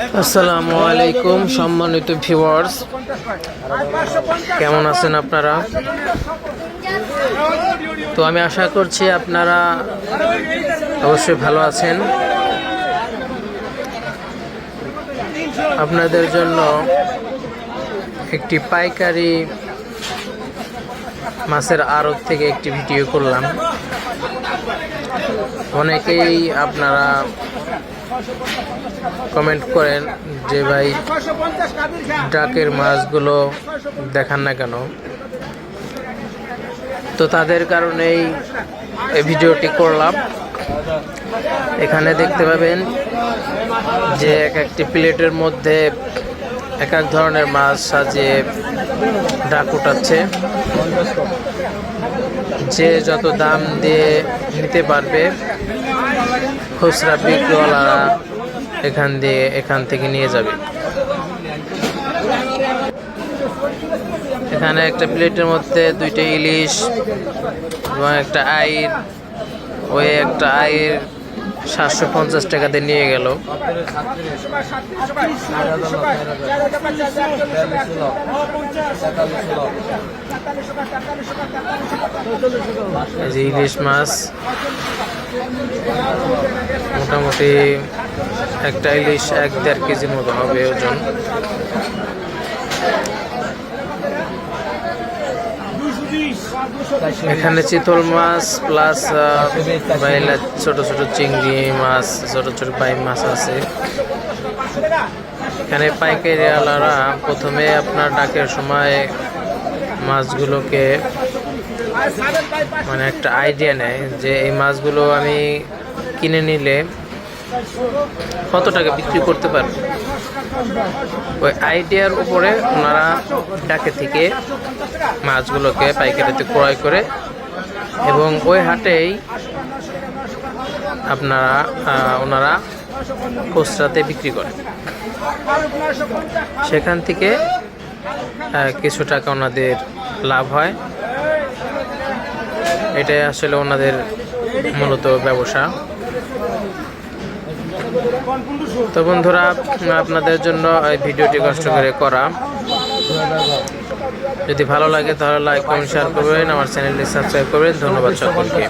আসসালামু আলাইকুম, সম্মানিত ভিউয়ার্স কেমন আছেন আপনারা? তো আমি আশা করছি আপনারা অবশ্যই ভালো আছেন। আপনাদের জন্য একটি পাইকারি মাছের আড়ত থেকে একটি ভিডিও করলাম। অনেকেই আপনারা কমেন্ট করেন যে ভাই ডাকের মাছগুলো দেখান না কেন। তো তাদের কারণেই এই ভিডিওটি করলাম। এখানে দেখতে পাবেন যে এক একটি প্লেটের মধ্যে এক এক ধরনের মাছ সাজিয়ে ডাক উঠাচ্ছে। যে যত দাম দিয়ে নিতে পারবে খুচরা বিক্রিওয়ালারা এখান দিয়ে, এখান থেকে নিয়ে যাবে। এখানে একটা প্লেটের মধ্যে দুইটা ইলিশ, এবং একটা আইর, ওই একটা আইর সাতশো পঞ্চাশ টাকা দিয়ে নিয়ে গেল। ইলিশ মাছ। মোটামুটি একটা ইলিশ এক দেড় কেজির মতো হবে ওজন। এখানে চিতল মাছ প্লাস বাইলা ছোট ছোট চিংড়ি মাছ, ছোট ছোট পাই মাছ আছে। এখানে পাইকারি আলারা প্রথমে আপনার ডাকের সময় মাছগুলোকে মানে একটা আইডিয়া নেয় যে এই মাছগুলো আমি কিনে নিলে কত টাকা বিক্রি করতে পারবে? ওই আইডিয়ার উপরে ওনারা ডাকে থেকে মাছগুলোকে পাইকারিতে ক্রয় করে এবং ওই হাটেই আপনারা ওনারা খুচরাতে বিক্রি করে। সেখান থেকে কিছু টাকা ওনাদের লাভ হয়। এটাই আসলে ওনাদের মূলত ব্যবসা। তো বন্ধুরা, আপনাদের জন্য এই ভিডিওটি কষ্ট করে করা। যদি ভালো লাগে তাহলে লাইক কমেন্ট শেয়ার করবেন, আমার চ্যানেলটি সাবস্ক্রাইব করবেন। ধন্যবাদ সকলকে।